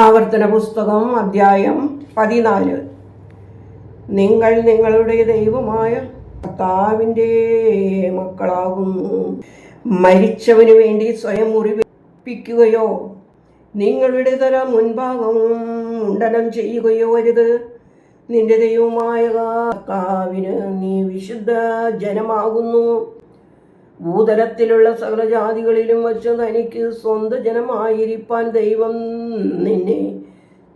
ആവർത്തന പുസ്തകം അധ്യായം പതിനാല്. നിങ്ങൾ നിങ്ങളുടെ ദൈവമായ കർത്താവിന്റെ മക്കളാകുന്നു. മരിച്ചവന് വേണ്ടി സ്വയം മുറിവേൽപ്പിക്കുകയോ നിങ്ങളുടെ തല മുൻഭാഗം മുണ്ടനം ചെയ്യുകയോ അരുത്. നിന്റെ ദൈവമായ കർത്താവിന് നീ വിശുദ്ധ ജനമാകുന്നു. ഭൂതലത്തിലുള്ള സകല ജാതികളിലും വച്ച് തനിക്ക് സ്വന്ത ജനമായിരിക്കാൻ ദൈവം നിന്നെ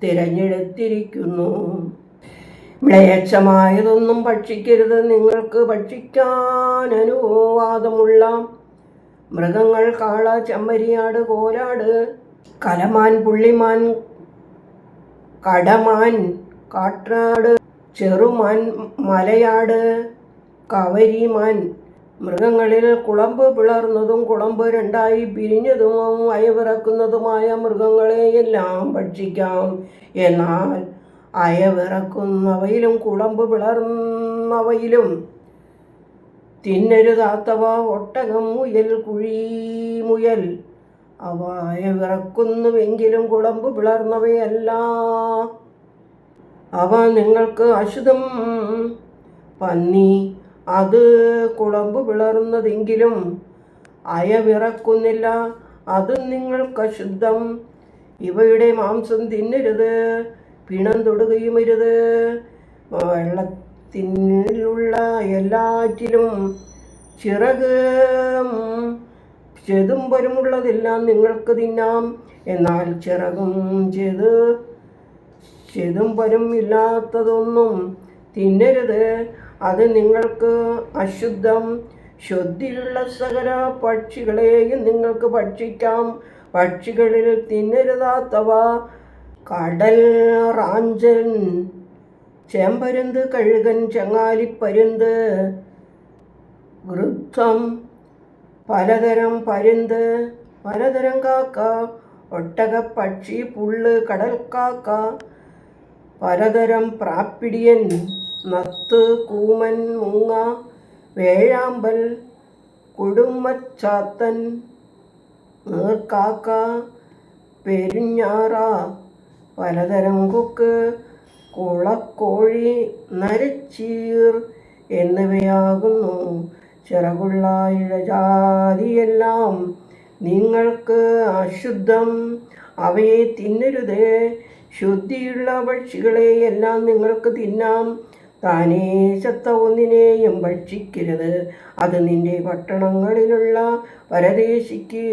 തിരഞ്ഞെടുത്തിരിക്കുന്നു. മ്ലേച്ഛമായതൊന്നും ഭക്ഷിക്കരുത്. നിങ്ങൾക്ക് ഭക്ഷിക്കാൻ അനുവാദമുള്ള മൃഗങ്ങൾ കാള ചെമ്മരിയാട് കോലാട് കലമാൻ പുള്ളിമാൻ കടമാൻ കാട്ടാട് ചെറുമാൻ മലയാട് കവരിമാൻ മൃഗങ്ങളിൽ കുളമ്പ് പിളർന്നതും കുളമ്പ് രണ്ടായി പിരിഞ്ഞതും അയവിറക്കുന്നതുമായ മൃഗങ്ങളെയെല്ലാം ഭക്ഷിക്കാം. എന്നാൽ അയവിറക്കുന്നവയിലും കുളമ്പ് പിളർന്നവയിലും തിന്നരുതാത്തവ ഒട്ടകം മുയൽ കുഴി മുയൽ. അവ അയവിറക്കുന്നുവെങ്കിലും കുളമ്പ് പിളർന്നവയല്ല. അവ നിങ്ങൾക്ക് അശുദ്ധം. പന്നി അത് കുളമ്പ് പിളർന്നതെങ്കിലും അയവിറക്കുന്നില്ല. അത് നിങ്ങൾക്ക് അശുദ്ധം ഇവയുടെ മാംസം തിന്നരുത്. പിണം തൊടുകയുമരുത് വെള്ളത്തിനുള്ള എല്ലാറ്റിലും ചിറക് ചെതുമ്പരുമുള്ളതെല്ലാം നിങ്ങൾക്ക് തിന്നാം. എന്നാൽ ചിറകും ചെത് ചെതുമ്പരും ഇല്ലാത്തതൊന്നും തിന്നരുത്. അത് നിങ്ങൾക്ക് അശുദ്ധം. ശുദ്ധിയുള്ള സകല പക്ഷികളെയും നിങ്ങൾക്ക് ഭക്ഷിക്കാം. പക്ഷികളിൽ തിന്നരുതാത്തവ. കടൽ റാഞ്ചൻ ചേമ്പരുന്ത് കഴുകൻ ചങ്ങാലിപ്പരുന്ത് വൃദ്ധം പലതരം പരുന്ത് പലതരം കാക്ക ഒട്ടകപ്പക്ഷി പുള്ള് കാക്ക പലതരം പ്രാപ്പിടിയൻ നത്ത് കൂമൻ മൂങ്ങ വേഴാമ്പൽ കൊടുമച്ചാത്തൻ നീർക്കാക്ക പെരുഞ്ഞാറ പലതരം കൊക്ക് കുളക്കോഴി നരച്ചീർ എന്നിവയാകുന്നു. ചിറകുള്ള ഇഴജാതിയെല്ലാം നിങ്ങൾക്ക് അശുദ്ധം. അവയെ തിന്നരുത്. ശുദ്ധിയുള്ള പക്ഷികളെയെല്ലാം നിങ്ങൾക്ക് തിന്നാം. താനേ ചത്ത ഒന്നിനെയും ഭക്ഷിക്കരുത്. അത് നിന്റെ പട്ടണങ്ങളിലുള്ള പരദേശിക്ക്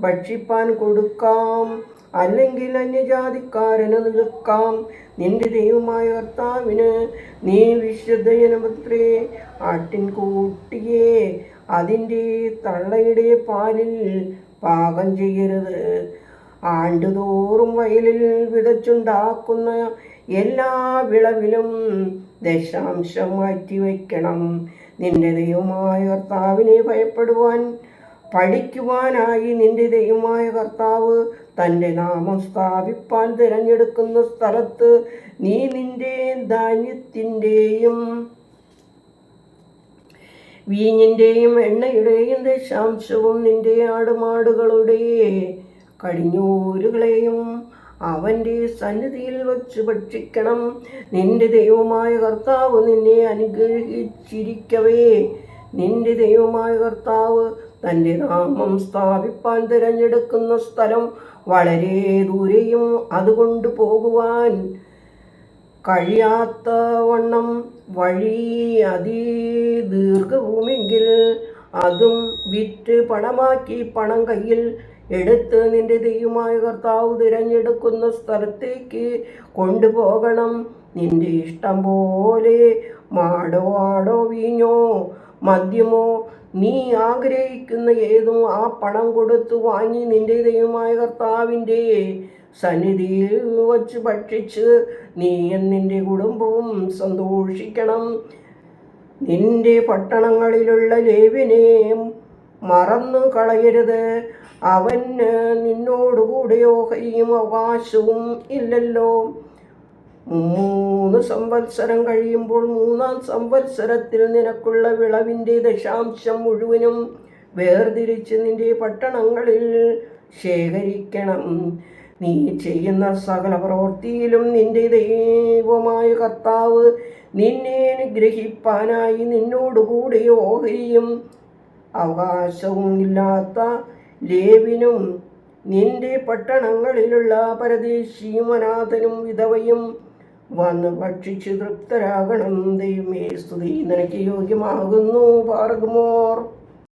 ഭക്ഷിപ്പാൻ കൊടുക്കാം. അല്ലെങ്കിൽ അന്യജാതിക്കാരന് നിൽക്കാം. നിന്റെ ദൈവമായ കർത്താവിന് നീ വിശുദ്ധജനപത്രേ ആട്ടിൻകൂട്ടിയെ അതിന്റെ തള്ളയുടെ പാലിൽ പാകം ചെയ്യരുത്. ആണ്ടുതോറും വയലിൽ വിതച്ചുണ്ടാക്കുന്ന എല്ലാ വിളവിലും ദശാംശം മാറ്റിവെക്കണം നിന്റെ ദൈവമായ കർത്താവിനെ ഭയപ്പെടുവാൻ പഠിക്കുവാനായി നിന്റെ ദൈവമായ കർത്താവ് തന്റെ നാമം സ്ഥാപിപ്പാൻ തിരഞ്ഞെടുക്കുന്ന സ്ഥലത്ത് നീ നിന്റെ ധാന്യത്തിന്റെയും വീഞ്ഞിന്റെയും എണ്ണയുടെയും ദശാംശവും നിന്റെ ആടുമാടുകളുടെ കടിഞ്ഞൂരുകളെയും അവന്റെ സന്നിധിയിൽ വച്ച് ഭക്ഷിക്കണം. നിന്റെ ദൈവമായ കർത്താവ് നിന്നെ അനുഗ്രഹിച്ചിരിക്കവേ. നിന്റെ ദൈവമായ കർത്താവ് തന്റെ നാമം സ്ഥാപിപ്പാൻ തിരഞ്ഞെടുക്കുന്ന സ്ഥലം വളരെ ദൂരെയും അതുകൊണ്ട് പോകുവാൻ കഴിയാത്ത വണ്ണം വഴി അതിദീർഘവുമെങ്കിൽ അതും വിറ്റ് പണമാക്കി പണം കയ്യിൽ എടുത്ത് നിന്റെ ദൈവമായ കർത്താവ് തിരഞ്ഞെടുക്കുന്ന സ്ഥലത്തേക്ക് കൊണ്ടുപോകണം. നിന്റെ ഇഷ്ടം പോലെ മാടോ ആടോ വീഞ്ഞോ മദ്യമോ നീ ആഗ്രഹിക്കുന്ന ഏതും ആ പണം കൊടുത്തു വാങ്ങി നിന്റെ ദൈവമായ കർത്താവിന്റെ സന്നിധിയിൽ വച്ച് ഭക്ഷിച്ച് നീ നിന്റെ കുടുംബവും സന്തോഷിക്കണം. നിന്റെ പട്ടണങ്ങളിലുള്ള ലേവിനെ മറന്നു കളയരുത്. അവന് നിന്നോടുകൂടെ ഓഹരിയും അവകാശവും ഇല്ലല്ലോ. മൂന്ന് സംവത്സരം കഴിയുമ്പോൾ മൂന്നാം സംവത്സരത്തിൽ നിനക്കുള്ള വിളവിന്റെ ദശാംശം മുഴുവനും വേർതിരിച്ച് നിന്റെ പട്ടണങ്ങളിൽ ശേഖരിക്കണം. നീ ചെയ്യുന്ന സകല പ്രവൃത്തിയിലും നിന്റെ ദൈവമായ കർത്താവ് നിന്നെ അനുഗ്രഹിപ്പാനായി നിന്നോടുകൂടി ഓഹരിയും അവകാശവും ഇല്ലാത്ത ലേവിനും നിന്റെ പട്ടണങ്ങളിലുള്ള പരദേശിയും അനാഥനും വിധവയും വന്ന് ഭക്ഷിച്ച് തൃപ്തരാകണം ദൈവമേ സ്തുതി. നിനക്ക് യോഗ്യമാകുന്നു പാർഗമോർ.